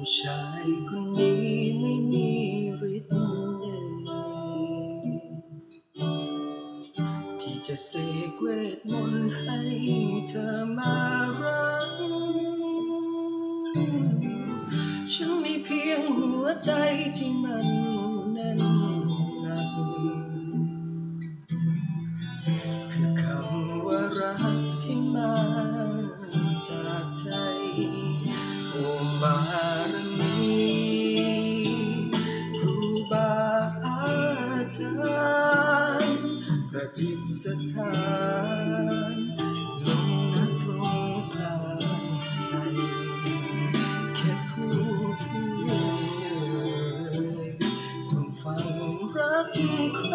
ผู้ชายคนนี้ไม่มีฤทธิ์เดที่จะเสกเวทมนต์ให้เธอมารัก ฉันมีเพียงหัวใจที่มันแน่นหนักคือคำว่ารักที่มาจากใจ ผิดสถานลงณตรงกลางใจ แค่พูดเพียงเอ่ยคนฟังรักใคร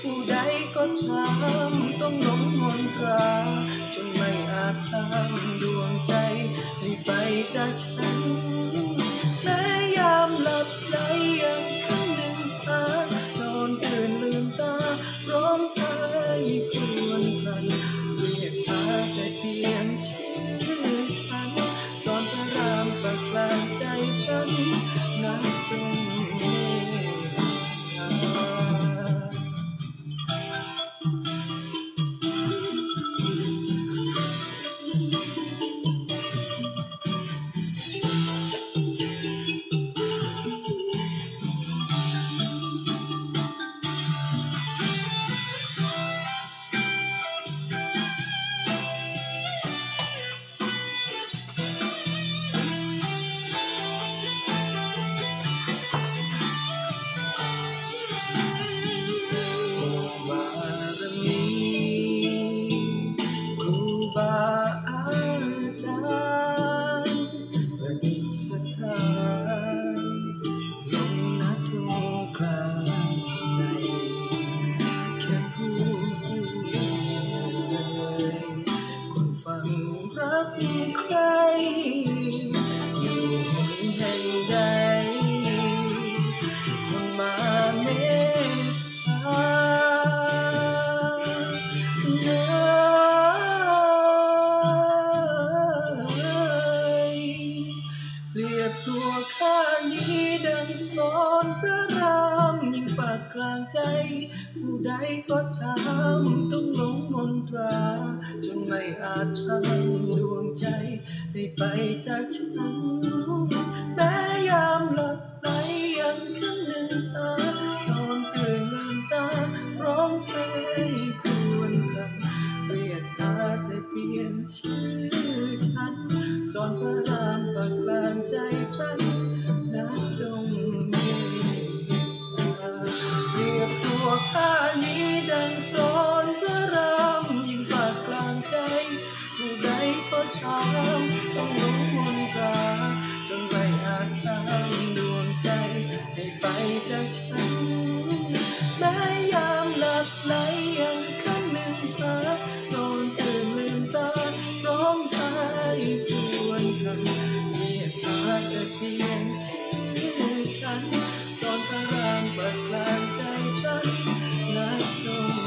ผู้ใดก็ตามต้องหลงมนตราจนไม่อาจห้ามดวงใจให้ไปจากฉัน แม้ยามหลับไหลยังคืนหนึ่งตานอนตื่นลืมตาร้องไห้ครวญครันเรียกหาแต่เพียงชื่อฉันสอนพระรามปากกลางใจพันนาจงเวข้านี้ดังสอนพระรามยิ่งปากกลางใจ ผู้ใดก็ตามต้องหลงมนตรา จนไม่อาจห้ามดวงใจ ให้ไปจากฉันแม้ยามหลับไหลยังคืนหนึ่งตานอนตื่นลืมตา ร้องไห้ครวญครำเรียกหาแต่เพียงชื่อฉันสอนพระรามปากกลางใจ บตัวข้านี้ดังสอนพระรามยิ่งปากกลางใจ ผู้ใดก็ตามต้องหลงมนตราจนไม่อาจตามดวงใจให้ไปจากฉันแม้ยามหลับไหลยังคำหนึ่งหานอนตื่นลืมตาร้องไห้ครวญคำเรียกหาแต่เพียงชื่อฉันสอนพระรามปากกลางใจพันนาจง เม